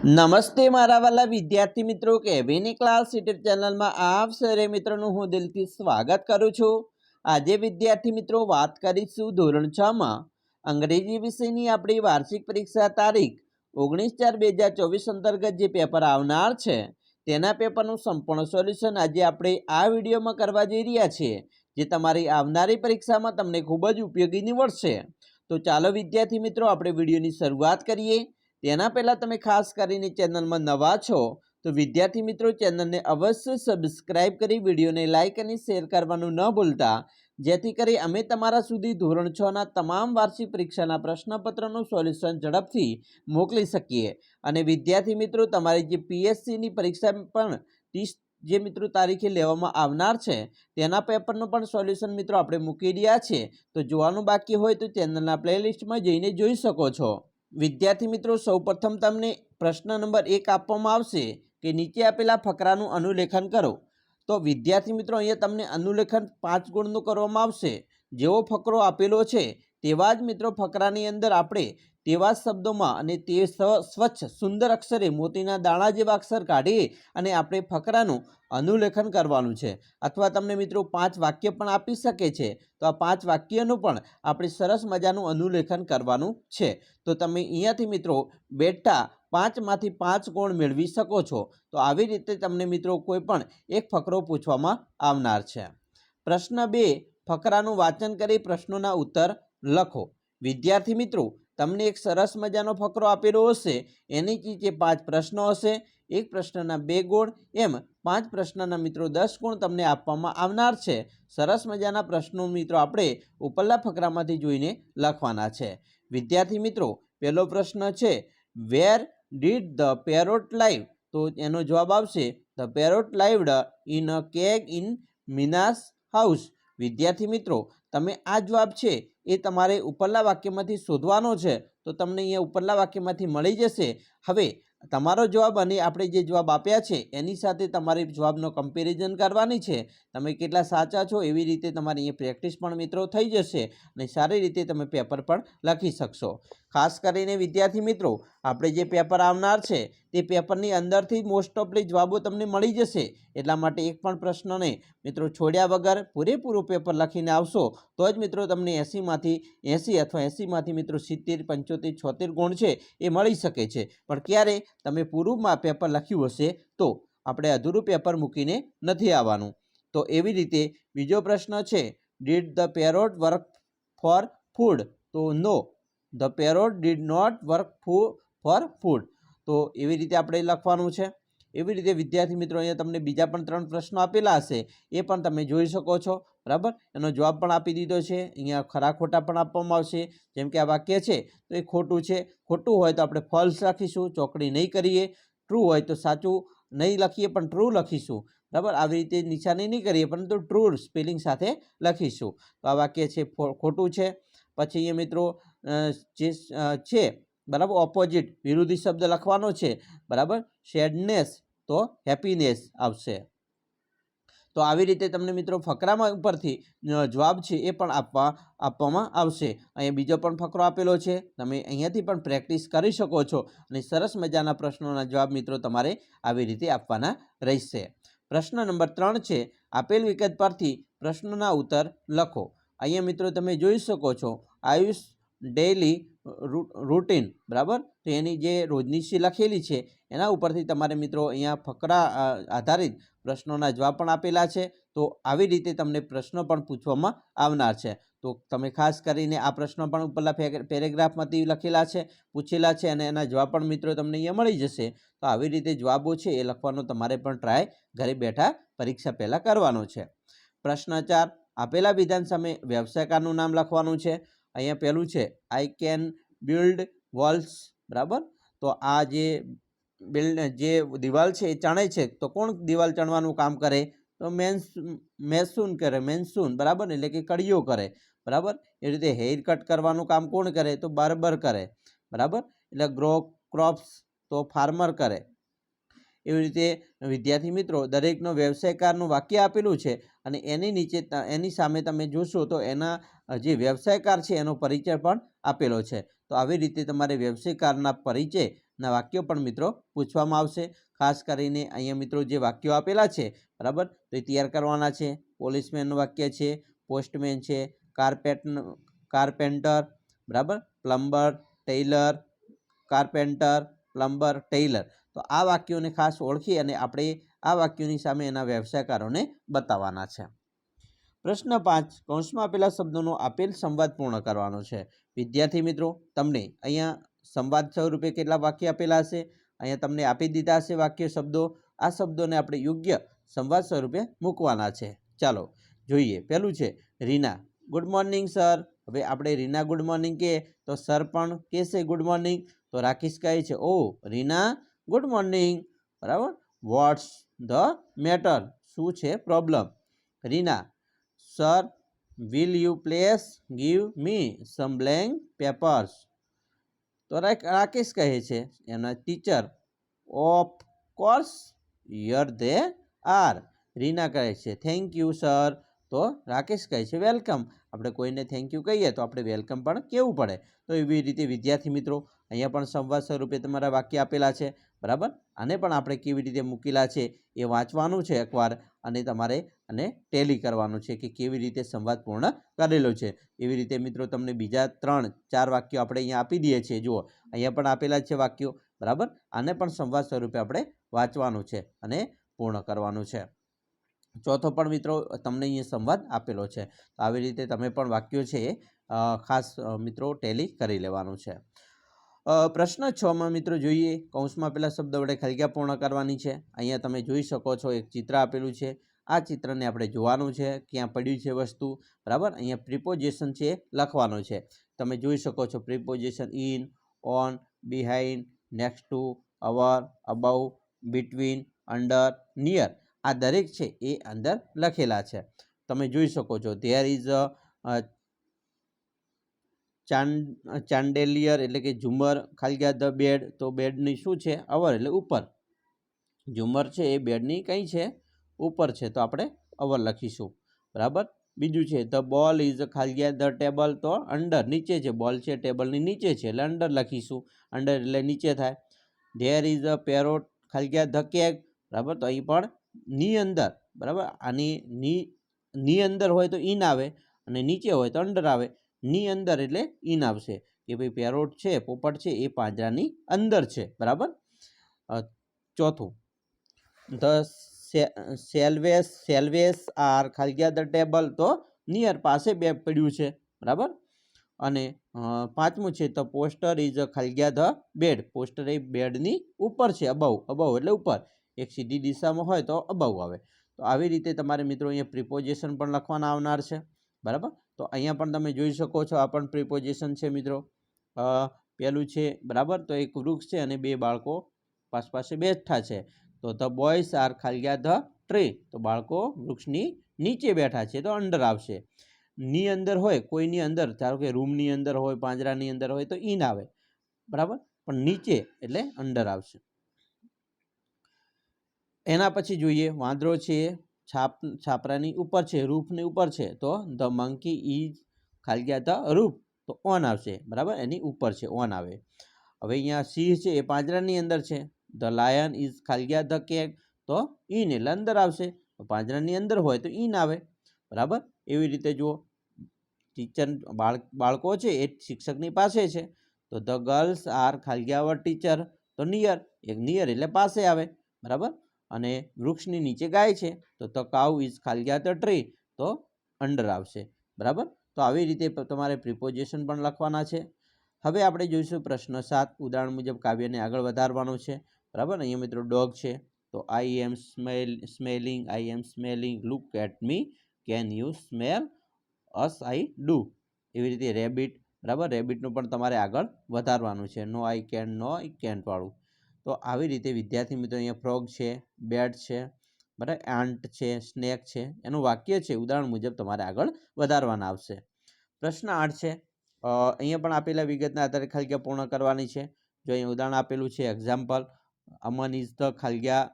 નમસ્તે મારા વાલા વિદ્યાર્થી મિત્રો, કેવિની ક્લાસ યુટ્યુબ ચેનલમાં આપ સરે મિત્રોનું હું દિલથી સ્વાગત કરું છું. આજે વિદ્યાર્થી મિત્રો વાત કરીશું ધોરણ છમાં અંગ્રેજી વિષયની આપણી વાર્ષિક પરીક્ષા તારીખ ઓગણીસ ચાર બે હજાર ચોવીસ અંતર્ગત જે પેપર આવનાર છે, તેના પેપરનું સંપૂર્ણ સોલ્યુશન આજે આપણે આ વિડીયોમાં કરવા જઈ રહ્યા છીએ, જે તમારી આવનારી પરીક્ષામાં તમને ખૂબ જ ઉપયોગી નીવડશે. તો ચાલો વિદ્યાર્થી મિત્રો, આપણે વિડીયોની શરૂઆત કરીએ. તેના પહેલાં તમે ખાસ કરીને ચેનલમાં નવા છો, તો વિદ્યાર્થી મિત્રો ચેનલને અવશ્ય સબસ્ક્રાઇબ કરી વિડીયોને લાઇક અને શેર કરવાનું ન ભૂલતા. જેથી કરી અમે તમારા સુધી ધોરણ છના તમામ વાર્ષિક પરીક્ષાના પ્રશ્નપત્રનું સોલ્યુશન ઝડપથી મોકલી શકીએ. અને વિદ્યાર્થી મિત્રો, તમારી જે પીએસસીની પરીક્ષા પણ ત્રીસ જે મિત્રો તારીખે લેવામાં આવનાર છે, તેના પેપરનું પણ સોલ્યુશન મિત્રો આપણે મૂકી રહ્યા છે તો જોવાનું બાકી હોય તો ચેનલના પ્લેલિસ્ટમાં જઈને જોઈ શકો છો. વિદ્યાર્થી મિત્રો, સૌપ્રથમ તમને પ્રશ્ન નંબર એક આપવામાં આવશે કે નીચે આપેલા ફકરાનું અનુલેખન કરો. તો વિદ્યાર્થી મિત્રો, અહીંયા તમને અનુલેખન પાંચ ગુણનું કરવામાં આવશે. જેવો ફકરો આપેલો છે, તેવા જ મિત્રો ફકરાની અંદર આપણે તેવા શબ્દોમાં અને તે સ્વ- સ્વચ્છ, સુંદર અક્ષરે મોતીના દાણા જેવા અક્ષર કાઢી અને આપણે ફકરાનું અનુલેખન કરવાનું છે. અથવા તમને મિત્રો પાંચ વાક્ય પણ આપી શકે છે. તો આ પાંચ વાક્યનું પણ આપણે સરસ મજાનું અનુલેખન કરવાનું છે. તો તમે અહીંયાથી મિત્રો બેઠા પાંચમાંથી પાંચ ગુણ મેળવી શકો છો. તો આવી રીતે તમને મિત્રો કોઈ પણ એક ફકરો પૂછવામાં આવનાર છે. પ્રશ્ન બે, ફકરાનું વાંચન કરી પ્રશ્નોના ઉત્તર લખો. વિદ્યાર્થી મિત્રો તમને એક સરસ મજાનો ફકરો આપેલો હશે. એની નીચે પાંચ પ્રશ્નો હશે. એક પ્રશ્નના બે ગુણ, એમ પાંચ પ્રશ્નના મિત્રો દસ ગુણ તમને આપવામાં આવનાર છે. સરસ મજાના પ્રશ્નો મિત્રો આપણે ઉપરલા ફકરામાંથી જોઈને લખવાના છે. વિદ્યાર્થી મિત્રો, પહેલો પ્રશ્ન છે where did the parrot live તો એનો જવાબ આવશે the parrot lived in a cage in Mina's house વિદ્યાર્થી મિત્રો તમે આ જવાબ છે એ તમારે ઉપરના વાક્યમાંથી શોધવાનો છે, તો તમને અહીંયા ઉપરના વાક્યમાંથી મળી જશે. હવે, તમારો જવાબ અને આપણે જે જવાબ આપ્યા છે, એની સાથે તમારે જવાબનો કમ્પેરિઝન કરવાની છે. તમે કેટલા સાચા છો એવી રીતે તમારી અહીંયા પ્રેક્ટિસ પણ મિત્રો થઈ જશે અને સારી રીતે તમે પેપર પણ લખી શકશો. ખાસ કરીને વિદ્યાર્થી મિત્રો આપણે જે પેપર આવનાર છે, તે પેપરની અંદરથી મોસ્ટ ઓફલી જવાબો તમને મળી જશે. એટલા માટે એક પણ પ્રશ્નને મિત્રો, છોડ્યા વગર પૂરેપૂરું પેપર લખીને આવશો, તો જ મિત્રો તમને એંસીમાંથી, એંસી અથવા એંસીમાંથી મિત્રો સિત્તેર, પંચોતેર, છોતેર ગુણ છે, એ મળી શકે છે. પણ ક્યારે તમે પૂરું પેપર લખ્યું હશે, તો આપણે અધૂરું પેપર મૂકીને નથી આવવાનું. તો એવી રીતે બીજો પ્રશ્ન છે did the parrot work for food તો no the parrot did not work for food. તો એવી રીતે આપણે લખવાનું છે. એવી રીતે વિદ્યાર્થી મિત્રો અહીંયા તમને બીજા પણ ત્રણ પ્રશ્નો આપેલા હશે. એ પણ તમે જોઈ શકો છો. બરાબર? એનો જવાબ પણ આપી દીધો છે. અહીંયા ખરા ખોટા પણ આપવામાં આવશે. જેમ કે આ વાક્ય છે, તો એ ખોટું છે. ખોટું હોય તો આપણે ફોલ્સ લખીશું ચોકડી નહીં કરીએ. ટ્રુ હોય તો સાચું નહીં લખીએ, પણ ટ્રુ લખીશું. બરાબર? આવી રીતે નિશાની નહીં કરીએ, પરંતુ ટ્રુ સ્પેલિંગ સાથે લખીશું. તો આ વાક્ય છે ખોટું છે. પછી અહીંયા મિત્રો જે છે બરાબર? ઓપોઝિટ વિરોધી શબ્દ લખવાનો છે. બરાબર? સેડનેસ તો હેપીનેસ આવશે. તો આવી રીતે તમને મિત્રો ફકરામાં ઉપરથી જવાબ છે એ પણ આપવા, આપવામાં આવશે. અહીંયા બીજો પણ ફકરો આપેલો છે. તમે અહીંયાથી પણ પ્રેક્ટિસ કરી શકો છો અને સરસ મજાના પ્રશ્નોના જવાબ મિત્રો તમારે આવી રીતે આપવાના રહેશે. પ્રશ્ન નંબર ત્રણ છે, આપેલ વિગત પરથી પ્રશ્નના ઉત્તર લખો. અહીંયા મિત્રો તમે જોઈ શકો છો, આયુષ ડેઇલી રૂટીન બરાબર? તો એની જે રોજનીશી લખેલી છે, એના ઉપરથી તમારે મિત્રો અહીંયા ફકરા આધારિત પ્રશ્નોના જવાબ પણ આપેલા છે. તો આવી રીતે તમને પ્રશ્નો પણ પૂછવામાં આવનાર છે. તો તમે ખાસ કરીને આ પ્રશ્નો પણ ઉપરના પેરેગ્રાફમાંથી લખેલા છે, પૂછેલા છે અને એના જવાબ પણ મિત્રો તમને અહીંયા મળી જશે. તો આવી રીતે જવાબો છે એ લખવાનો તમારે પણ ટ્રાય ઘરે બેઠા પરીક્ષા પહેલાં કરવાનો છે. પ્રશ્ન ચાર, આપેલા વિધાન સામે વ્યવસાયકારનું નામ લખવાનું છે. અહીંયા પહેલું છે આઈ કેન બિલ્ડ વોલ્સ બરાબર? તો આ જે બિલ્ડ જે દિવાલ છે એ ચણે છે, તો કોણ દિવાલ ચણવાનું કામ કરે? તો મેન્સ, મેસૂન કરે, મેન્સૂન, બરાબર એટલે કે કડીઓ કરે, બરાબર? એ રીતે હેર કટ કરવાનું કામ કોણ કરે? તો બાર્બર કરે, બરાબર? એટલે ગ્રો ક્રોપ્સ તો ફાર્મર કરે. એવી રીતે વિદ્યાર્થી મિત્રો દરેકનો વ્યવસાયકારનું વાક્ય આપેલું છે અને એની નીચે એની સામે તમે જોશો તો એના જે વ્યવસાયકાર છે એનો પરિચય પણ આપેલો છે. તો આવી રીતે તમારે વ્યવસાયકારના પરિચયના વાક્યો પણ મિત્રો પૂછવામાં આવશે. ખાસ કરીને અહીંયા મિત્રો જે વાક્યો આપેલા છે, બરાબર? તો એ તૈયાર કરવાના છે. પોલીસમેનનું વાક્ય છે, પોસ્ટમેન છે કાર્પેટ કાર્પેન્ટર, બરાબર? Plumber tailor carpenter, plumber tailor તો આ વાક્યોને ખાસ ઓળખી અને આપણે આ વાક્યોની સામે એના વ્યવસાયકારોને બતાવવાના છે. પ્રશ્ન પાંચ, કૌંસમાં આપેલા શબ્દોનો આપેલ સંવાદ પૂર્ણ કરવાનો છે. વિદ્યાર્થી મિત્રો, તમને અહીંયા સંવાદ સ્વરૂપે કેટલા વાક્ય આપેલા હશે? અહીંયા તમને આપી દીધા હશે વાક્ય શબ્દો. આ શબ્દોને આપણે યોગ્ય સંવાદ સ્વરૂપે મૂકવાના છે. ચાલો જોઈએ. પહેલું છે, રીના. Good morning, sir. હવે આપણે રીના ગુડ મોર્નિંગ કહે તો સર પણ કહેશે ગુડ મોર્નિંગ. તો રાકેશ કહે છે ઓ રીના ગુડ મોર્નિંગ બરાબર? વોટ્સ ધ મેટર શું છે problem Reena sir will you please give me some blank papers તો રાકેશ કહે છે, એના teacher of course yeah they are Reena કહે છે થેન્ક યુ સર તો રાકેશ કહે છે વેલકમ આપણે કોઈને થેન્ક યુ કહીએ તો આપણે વેલકમ પણ કહેવું પડે. તો એવી રીતે વિદ્યાર્થી મિત્રો, અહીંયા પણ સંવાદ સ્વરૂપે તમારા વાક્ય આપેલા છે. બરાબર? આને પણ આપણે કેવી રીતે મૂકેલા છે એ વાંચવાનું છે એકવાર અને તમારે અને ટેલી કરવાનું છે કે કેવી રીતે સંવાદ પૂર્ણ કરેલો છે. એવી રીતે મિત્રો તમને બીજા ત્રણ, ચાર વાક્યો આપણે અહીંયા આપી દઈએ છીએ. જુઓ, અહીંયા પણ આપેલા છે વાક્યો. બરાબર? આને પણ સંવાદ સ્વરૂપે આપણે વાંચવાનું છે અને પૂર્ણ કરવાનું છે. ચોથો પણ મિત્રો તમને અહીંયા સંવાદ આપેલો છે. તો આવી રીતે તમે પણ વાક્યો છે એ ખાસ મિત્રો ટેલી કરી લેવાનું છે. પ્રશ્ન છમાં મિત્રો જોઈએ. કૌંસમાં પહેલાં શબ્દ વડે ખલગ્યા પૂર્ણ કરવાની છે. અહીંયા તમે જોઈ શકો છો, એક ચિત્ર આપેલું છે. આ ચિત્રને આપણે જોવાનું છે. ક્યાં પડ્યું છે વસ્તુ. બરાબર? અહીંયા પ્રિપોઝિશન છે લખવાનું છે. તમે જોઈ શકો છો preposition in on behind next to over above between under near આ દરેક છે એ અંદર લખેલા છે. તમે જોઈ શકો છો ધેર ઇઝ અ ચાંદ, ચાંડેલિયર એટલે કે ઝુમર ખાલી ધ બેડ, તો બેડની શું છે? અવર એટલે ઉપર. ઝુમર છે એ બેડની કઈ છે? ઉપર છે, તો આપણે અવર લખીશું. બરાબર? બીજું છે, ધ બોલ ઇઝ ખાલી ધ ટેબલ, તો અંડર, નીચે છે, બોલ છે, ટેબલની નીચે છે, એટલે અંડર લખીશું. અંડર એટલે નીચે થાય. ધેર ઇઝ અ પેરોટ, ખાલી ધ કેક, બરાબર? તો અહીં પણ ની અંદર, બરાબર? આની ની ની અંદર હોય તો ઇન આવે, અને નીચે હોય તો અંડર આવે. ની અંદર એટલે ઇન આવશે. કે ભાઈ પેરોટ છે, પોપટ છે, એ પાંજરાની અંદર છે. બરાબર? ચોથું. ધ સેલ્વેસ સેલ્વેસ આર ખાલી ધ ટેબલ તો નિયર પાસે બે પડ્યું છે. બરાબર? અને પાંચમું છે તો પોસ્ટર ઇઝ ખાલી ધ બેડ. પોસ્ટર એ બેડની ઉપર છે, અબાઉ. અબાઉ એટલે ઉપર. એક સીધી દિશામાં હોય તો અબાઉ આવે. તો આવી રીતે તમારે મિત્રો અહીંયા પ્રિપોઝિશન પણ લખવાના આવનાર છે. બરાબર? તો અહીંયા પણ તમે જોઈ શકો છો, આ પણ પ્રિપોઝિશન છે મિત્રો. પહેલું છે, બરાબર? તો એક વૃક્ષ છે અને બે બાળકો પાસ પાસે બેઠા છે. તો ધ બોયસ આર ખાલ્યા ધ ટ્રી. તો બાળકો વૃક્ષની નીચે બેઠા છે, તો અંડર આવશે. ની અંદર હોય, કોઈની અંદર, ધારો કે રૂમની અંદર હોય, પાંજરાની અંદર હોય, તો ઇન આવે. બરાબર? પણ નીચે એટલે અંડર આવશે. એના પછી જોઈએ, વાંદરો છે છાપ, છાપરાની ઉપર છે, રૂફની ઉપર છે, તો ધ મંકી ઇઝ ખાલી ધ રૂફ, તો ઓન આવશે, બરાબર? એની ઉપર છે, ઓન આવે. હવે અહીંયા સિંહ છે, એ પાંજરાની અંદર છે. ધ લાયન ઇઝ ખાલી ધ કેક તો ઇન એટલે અંદર આવશે. પાંજરાની અંદર હોય તો ઇન આવે, બરાબર? એવી રીતે જુઓ. ટીચર બાળ બાળકો છે, એ શિક્ષકની પાસે છે. તો ધ ગર્લ્સ આર ખાલી અવર ટીચર, તો નિયર, એક નિયર એટલે પાસે આવે, બરાબર? અને વૃક્ષની નીચે ગાય છે, તો ધ કાઉ ઇઝ ખાલી ધ ટ્રી તો અંડર આવશે. બરાબર? તો આવી રીતે તમારે પ્રિપોઝિશન પણ લખવાના છે. હવે આપણે જોઈશું પ્રશ્ન સાત, ઉદાહરણ મુજબ કાવ્યને આગળ વધારવાનું છે. બરાબર? અહીંયા મિત્રો ડોગ છે, તો I am smell smelling I am smelling look at me can you smell us I do એવી રીતે રેબિટ બરાબર? રેબિટનું પણ તમારે આગળ વધારવાનું છે. નો I can no I cantt વાળું. તો આવી રીતે વિદ્યાર્થી મિત્રો અહીંયા ફ્રોગ છે, બેટ છે, બરાબર, આંટ છે, સ્નેક છે, એનું વાક્ય છે, ઉદાહરણ મુજબ તમારે આગળ વધારવાના આવશે. પ્રશ્ન આઠ છે અહીંયા પણ આપેલા વિગતના આધારે ખાલગ્યા પૂર્ણ કરવાની છે. જો અહીંયા ઉદાહરણ આપેલું છે એક્ઝામ્પલ અમન ઇઝ ધ ખાલગ્યા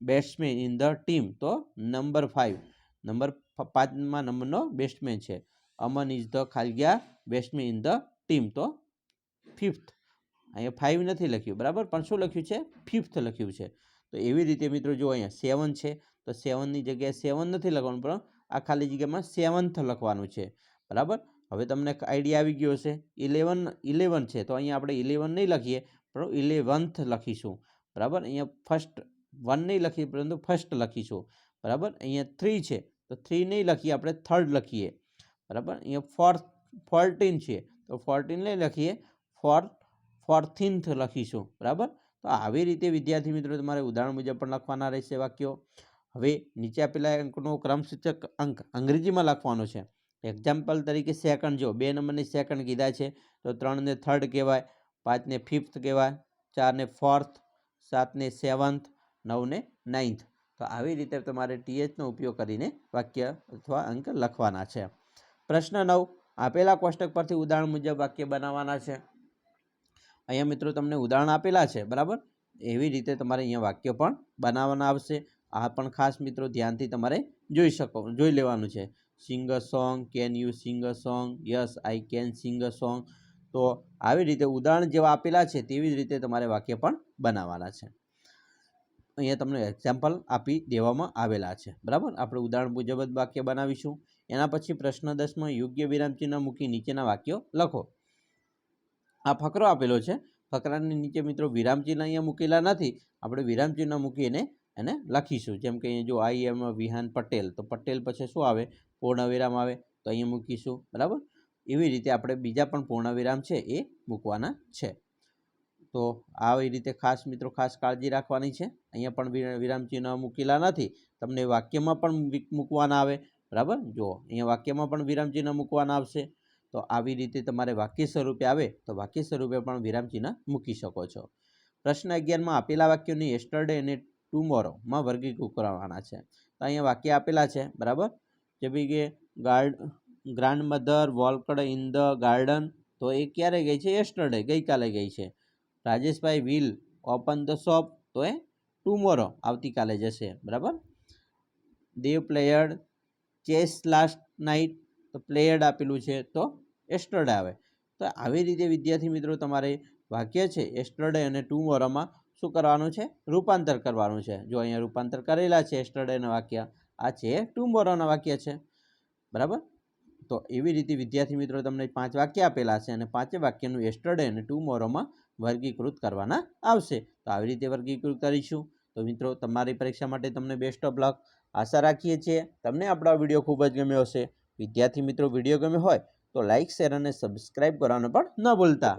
બેટ્સમેન ઇન ધ ટીમ તો નંબર ફાઇવ નંબર પાંચમાં નંબરનો બેટ્સમેન છે. અમન ઇઝ ધ ખાલગ્યા બેટ્સમેન ઇન ધ ટીમ તો ફિફ્થ અહીંયા ફાઇવ નથી લખ્યું, બરાબર? પણ શું લખ્યું છે? ફિફ્થ લખ્યું છે. તો એવી રીતે મિત્રો જો અહીંયા સેવન છે, તો સેવનની જગ્યાએ સેવન નથી લખવાનું, પણ આ ખાલી જગ્યામાં સેવન્થ લખવાનું છે. બરાબર? હવે તમને આઈડિયા આવી ગયો હશે ઇલેવન ઇલેવન છે, તો અહીંયા આપણે ઇલેવન નહીં લખીએ, પણ ઇલેવન્થ લખીશું. બરાબર? અહીંયા ફર્સ્ટ વન નહીં લખીએ, પરંતુ ફર્સ્ટ લખીશું. બરાબર? અહીંયા થ્રી છે, તો થ્રી નહીં લખીએ, આપણે થર્ડ લખીએ. બરાબર? અહીંયા ફોર્થ ફોર્ટીન છે, તો ફોર્ટીન નહીં લખીએ ફોર્થ ફોર્થીન્થ લખીશું, બરાબર? તો આવી રીતે વિદ્યાર્થી મિત્રો તમારે ઉદાહરણ મુજબ પણ લખવાના રહેશે વાક્યો. હવે નીચે આપેલા અંકનો ક્રમસૂચક અંક અંગ્રેજીમાં લખવાનો છે. એક્ઝામ્પલ તરીકે સેકન્ડ જો બે નંબરની સેકન્ડ કીધા છે, તો ત્રણને થર્ડ કહેવાય, પાંચને ફિફ્થ કહેવાય, ચારને ફોર્થ સાતને સેવન્થ નવને નાઇન્થ તો આવી રીતે તમારે ટીએચનો ઉપયોગ કરીને વાક્ય અથવા અંક લખવાના છે. પ્રશ્ન નવ, આપેલા કોષ્ટક પરથી ઉદાહરણ મુજબ વાક્ય બનાવવાના છે. અહીંયા મિત્રો તમને ઉદાહરણ આપેલા છે, બરાબર? એવી રીતે તમારે અહીંયા વાક્ય પણ બનાવવાના આવશે. આ પણ ખાસ મિત્રો ધ્યાનથી તમારે જોઈ શકો, જોઈ લેવાનું છે. Sing a song can you sing a song yes I can sing a song તો આવી રીતે ઉદાહરણ જેવા આપેલા છે, તેવી જ રીતે તમારે વાક્ય પણ બનાવવાના છે. અહીંયા તમને એક્ઝામ્પલ આપી દેવામાં આવેલા છે, બરાબર? આપણે ઉદાહરણ મુજબ જ વાક્ય બનાવીશું. એના પછી પ્રશ્ન દસમાં, યોગ્ય વિરામચિહ્ન મૂકી નીચેના વાક્યો લખો. આ ફકરો આપેલો છે. ફકરાની નીચે મિત્રો વિરામચિહ્ન અહીંયા મૂકેલા નથી. આપણે વિરામચિહ્ન મૂકીને એને લખીશું. જેમ કે અહીંયા જો આઈ એમ વિહાન પટેલ, તો પટેલ પછી શું આવે? પૂર્ણ વિરામ આવે. તો અહીંયા મૂકીશું. બરાબર? એવી રીતે આપણે બીજા પણ પૂર્ણ વિરામ છે એ મૂકવાના છે. તો આવી રીતે ખાસ મિત્રો ખાસ કાળજી રાખવાની છે. અહીંયા પણ વિરામચિહ્ન મૂકેલા નથી. તમને વાક્યમાં પણ મૂકવાના આવે. બરાબર? જો અહીંયા વાક્યમાં પણ વિરામચિહ્ન મૂકવાના આવશે તો આવી રીતે તમારે વાક્ય સ્વરૂપે આવે તો વાક્ય સ્વરૂપે પણ વિરામચિહ્ન મૂકી શકો છો. પ્રશ્ન અગિયારમાં આપેલા વાક્યોને એસ્ટરડે અને ટુમોરોમાં વર્ગીકૃત કરવાના છે. તો અહીંયા વાક્ય આપેલા છે, બરાબર? જેમ કે guard grandmother walked in the garden, તો એ ક્યારે ગઈ છે? યસ્ટરડે ગઈકાલે ગઈ છે. Rajeshbhai will open the shop, તો એ ટુમોરો આવતીકાલે જશે, બરાબર? Dev player, chess last night તો પ્લેયર્ડ આપેલું છે તો એસ્ટરડે આવે. તો આવી રીતે વિદ્યાર્થી મિત્રો તમારે વાક્ય છે એસ્ટરડે અને ટુમોરોમાં શું કરવાનું છે? રૂપાંતર કરવાનું છે. જો અહીંયા રૂપાંતર કરેલા છે એસ્ટરડેના વાક્ય, આ છે ટુમોરોના વાક્ય છે. બરાબર? તો એવી રીતે વિદ્યાર્થી મિત્રો તમને પાંચ વાક્ય આપેલા છે અને પાંચે વાક્યનું એસ્ટરડે અને ટુમોરોમાં વર્ગીકૃત કરવાના આવશે. તો આવી રીતે વર્ગીકૃત કરીશું. તો મિત્રો, તમારી પરીક્ષા માટે તમને બેસ્ટ ઓફ લક આશા રાખીએ છીએ તમને આપણો વીડિયો ખૂબ જ ગમ્યો હશે. વિદ્યાર્થી મિત્રો વીડિયો ગમ્યો હોય તો લાઇક શેર અને સબસ્ક્રાઈબ કરવાનું પણ ન ભૂલતા.